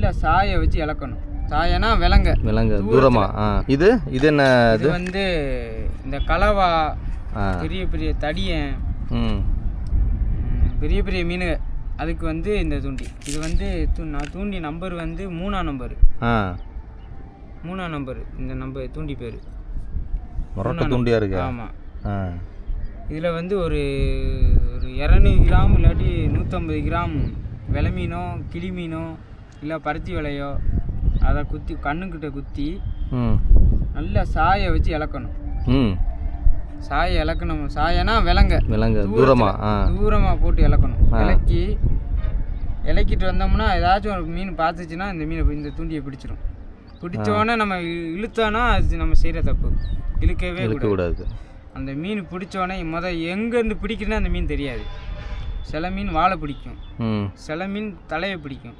நல்லா சாயை வச்சு இழக்கணும் சாயனா விலங்க. விலங்கு தூரமா. ஆ இது இது என்ன இது வந்து இந்த கலவா ஆ. பெரிய பெரிய தடியன் ம். ம், பெரிய பெரிய மீன். அதுக்கு வந்து இந்த தூண்டி. இது வந்து தூ- நான் தூண்டி நம்பர் வந்து மூணாம் நம்பர். ஆ. மூணாம் நம்பர். இந்த நம்பர் தூண்டி பேர். முரட்டை தூண்டியா இருக்கு? ஆமாம் ஆ. இதில் வந்து ஒரு ஒரு இரநூறு கிராம் இல்லாட்டி நூற்றம்பது கிராம் விலை மீனோ கிளி மீனோ இல்லை பருத்தி விலையோ அதை குத்தி கண்ணுக்கிட்ட குத்தி நல்லா சாயை வச்சு இழக்கணும் சாயை இழக்கணும் சாயனா விலங்க. விலங்கு தூரமா ஆ. தூரமாக போட்டு இழக்கணும் இலக்கி இலக்கிட்டு வந்தோம்னா ஏதாச்சும் ஒரு மீன் பார்த்துச்சுன்னா இந்த மீனை இந்த தூண்டியை பிடிச்சிரும். பிடிச்ச உடனே நம்ம இழுத்தோன்னா அது நம்ம செய்கிற தப்பு. இழுக்கவே கூடாது. அந்த மீன் பிடிச்ச உடனே முத எங்கேருந்து பிடிக்கிறேன்னு அந்த மீன் தெரியாது. சில மீன் வாழை பிடிக்கும். சில மீன் தலையை பிடிக்கும்.